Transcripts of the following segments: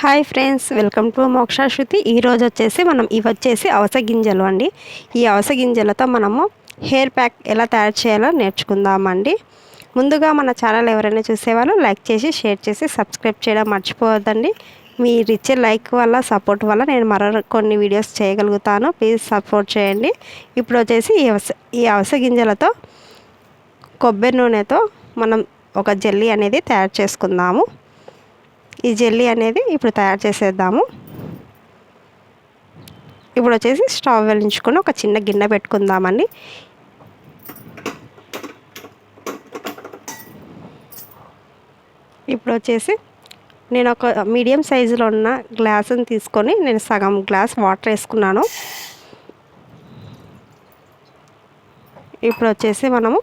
Hi friends welcome to మోక్ష శృతి ఈరోజు వచ్చేసి మనం ఇవి వచ్చేసి అవస గింజలు అండి. ఈ అవస గింజలతో మనము హెయిర్ ప్యాక్ ఎలా తయారు చేయాలో నేర్చుకుందామండి. ముందుగా మన ఛానల్ ఎవరైనా చూసేవాళ్ళు లైక్ చేసి షేర్ చేసి సబ్స్క్రైబ్ చేయడం మర్చిపోవద్దండి. మీరు ఇచ్చే లైక్ వల్ల సపోర్ట్ వల్ల నేను మరో కొన్ని వీడియోస్ చేయగలుగుతాను. ప్లీజ్ సపోర్ట్ చేయండి. ఇప్పుడు వచ్చేసి ఈ అవస ఈ అవస గింజలతో కొబ్బరి నూనెతో మనం ఒక జెల్లీ అనేది తయారు చేసుకుందాము. ఈ జెల్లీ అనేది ఇప్పుడు తయారు చేసేద్దాము. ఇప్పుడు వచ్చేసి స్టవ్ వెలించుకుని ఒక చిన్న గిన్నె పెట్టుకుందామండి. ఇప్పుడు వచ్చేసి నేను ఒక మీడియం సైజులో ఉన్న గ్లాసుని తీసుకొని నేను సగం గ్లాస్ వాటర్ వేసుకున్నాను. ఇప్పుడు వచ్చేసి మనము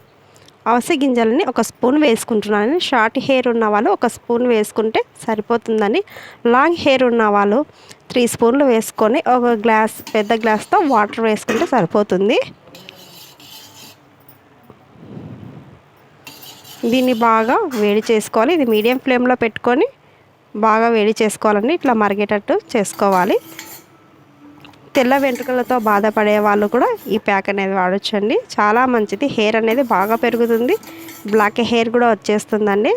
అవస గింజలని ఒక స్పూన్ వేసుకుంటున్నాను షార్ట్ హెయిర్ ఉన్న వాళ్ళు ఒక స్పూన్ వేసుకుంటే సరిపోతుందని. లాంగ్ హెయిర్ ఉన్న వాళ్ళు త్రీ స్పూన్లు వేసుకొని ఒక గ్లాస్ పెద్ద గ్లాస్తో వాటర్ వేసుకుంటే సరిపోతుంది. దీన్ని బాగా వేడి చేసుకోవాలి. ఇది మీడియం ఫ్లేమ్లో పెట్టుకొని బాగా వేడి చేసుకోవాలండి. ఇట్లా మరిగేటట్టు చేసుకోవాలి. తెల్ల వెంట్రుకలతో బాధపడే వాళ్ళు కూడా ఈ ప్యాక్ అనేది వాడచ్చండి. చాలా మంచిది. హెయిర్ అనేది బాగా పెరుగుతుంది. బ్లాక్ హెయిర్ కూడా వచ్చేస్తుందండి.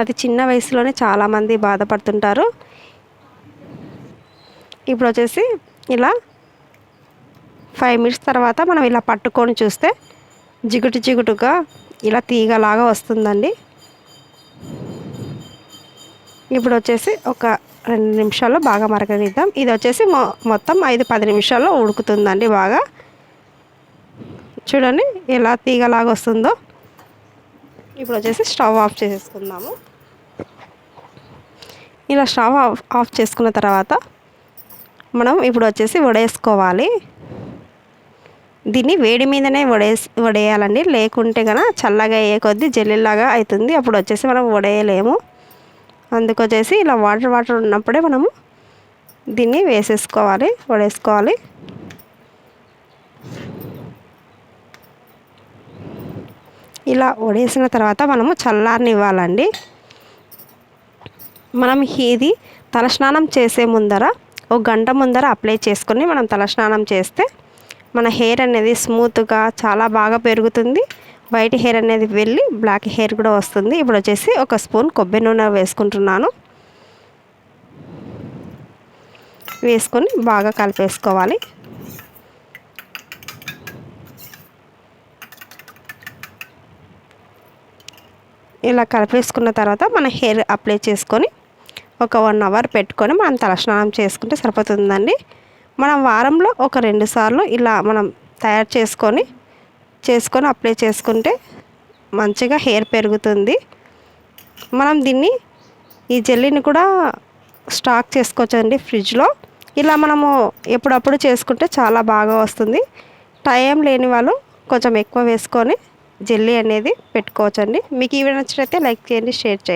అది చిన్న వయసులోనే చాలామంది బాధపడుతుంటారు. ఇప్పుడు వచ్చేసి ఇలా ఫైవ్ మినిట్స్ తర్వాత మనం ఇలా పట్టుకొని చూస్తే జిగుటు జిగుటుగా ఇలా తీగలాగా వస్తుందండి. ఇప్పుడు వచ్చేసి ఒక రెండు నిమిషాల్లో బాగా మరగనిద్దాం. ఇది వచ్చేసి మొత్తం ఐదు పది నిమిషాల్లో ఉడుకుతుందండి బాగా. చూడండి ఎలా తీగలాగా వస్తుందో ఇప్పుడు వచ్చేసి స్టవ్ ఆఫ్ చేసేసుకుందాము. ఇలా స్టవ్ ఆఫ్ ఆఫ్ చేసుకున్న తర్వాత మనం ఇప్పుడు వచ్చేసి వడేసుకోవాలి. దీన్ని వేడి మీదనే వడేసి వడేయాలండి. లేకుంటే కనుక చల్లగా అయ్యే కొద్దీ జల్లిలాగా అవుతుంది అప్పుడు వచ్చేసి మనం వడేయలేము. అందుకొచ్చేసి ఇలా వాటర్ వాటర్ ఉన్నప్పుడే మనము దీన్ని వేసేసుకోవాలి వడేసుకోవాలి. ఇలా వడేసిన తర్వాత మనము చల్లారనివ్వాలండి. మనం ఇది తలస్నానం చేసే ముందర ఒక గంట ముందర అప్లై చేసుకొని మనం తలస్నానం చేస్తే మన హెయిర్ అనేది స్మూత్గా చాలా బాగా పెరుగుతుంది. వైట్ హెయిర్ అనేది వెళ్ళి బ్లాక్ హెయిర్ కూడా వస్తుంది. ఇప్పుడు వచ్చేసి ఒక స్పూన్ కొబ్బరి నూనె వేసుకుంటున్నాను. వేసుకొని బాగా కలిపేసుకోవాలి. ఇలా కలిపేసుకున్న తర్వాత మన హెయిర్ అప్లై చేసుకొని ఒక వన్ అవర్ పెట్టుకొని మనం తలస్నానం చేసుకుంటే సరిపోతుందండి. మనం వారంలో ఒక రెండు సార్లు ఇలా మనం తయారు చేసుకొని చేసుకొని అప్లై చేసుకుంటే మంచిగా హెయిర్ పెరుగుతుంది. మనం దీన్ని ఈ జెల్లీని కూడా స్టాక్ చేసుకోవచ్చండి ఫ్రిడ్జ్లో. ఇలా మనము ఎప్పుడప్పుడు చేసుకుంటే చాలా బాగా వస్తుంది. టైం లేని వాళ్ళు కొంచెం ఎక్కువ వేసుకొని జెల్లీ అనేది పెట్టుకోవచ్చండి. మీకు ఇవి నచ్చినైతే లైక్ చేయండి షేర్ చేయండి.